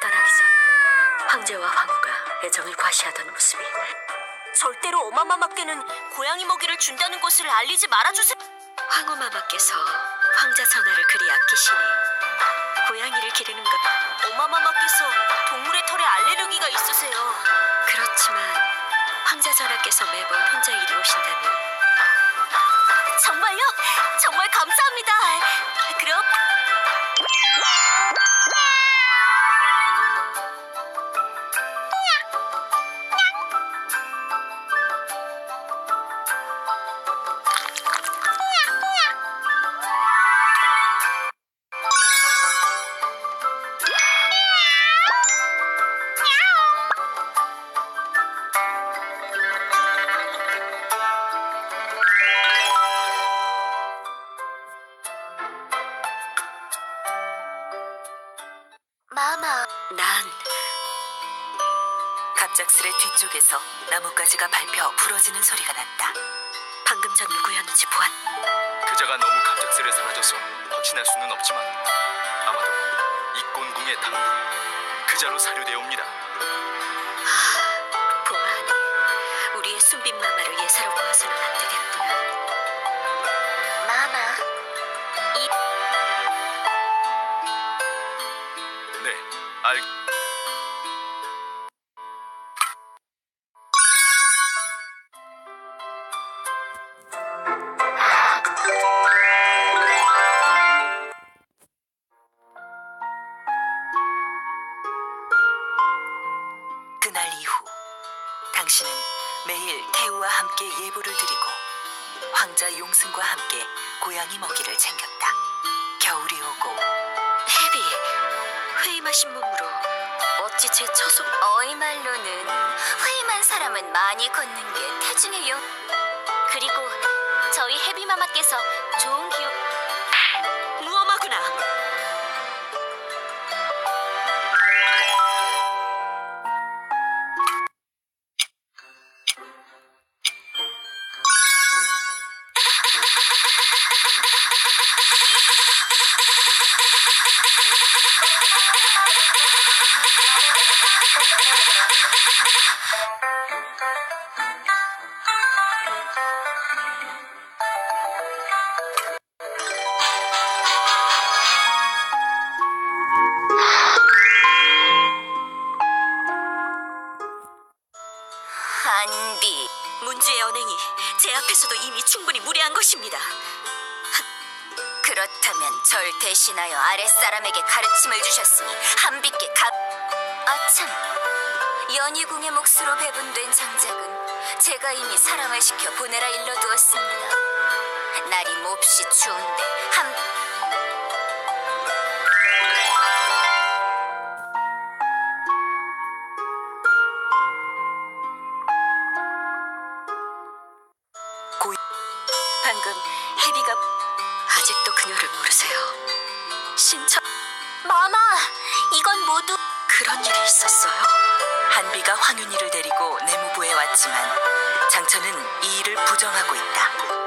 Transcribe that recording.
떠나기 전 황제와 황후가 애정을 과시하던 모습이 절대로 어마마마께는 고양이 먹이를 준다는 것을 알리지 말아주세요. 황후마마께서 황자 전하를 그리 아끼시니 고양이를 기르는 것 어마마마께서 동물의 털에 알레르기가 있으세요. 그렇지만 황자 전하께서 매번 혼자 이리 오신다면 정말요? 정말 감사 마마. 난 갑작스레 뒤쪽에서 나뭇가지가 밟혀 부러지는 소리가 났다. 방금 전 누구였는지 보았 그자가 너무 갑작스레 사라져서 확신할 수는 없지만 아마도 이꼰궁의 당군 그자로 사료되옵니다. 알. 그날 이후 당신은 매일 태우와 함께 예불을 드리고 황자 용승과 함께 고양이 먹이를 챙겼다. 겨울이 오고 회임하신 몸으로 어찌 제 처속 어이 말로는 회임한 사람은 많이 걷는 게 태중의 요. 그리고 저희 해비마마께서 좋은 기운. 한비. 문주의 언행이 제 앞에서도 이미 충분히 무례한 것입니다 그렇다면 절 대신하여 아랫사람에게 가르침을 주셨으니 한비께 값. 아참. 연희궁의 몫으로 배분된 장작은 제가 이미 사람을 시켜 보내라 일러두었습니다. 날이 몹시 추운데 한 신청 마마 이건 모두 그런 일이 있었어요? 한비가 황윤희를 데리고 내무부에 왔지만 장천은 이 일을 부정하고 있다.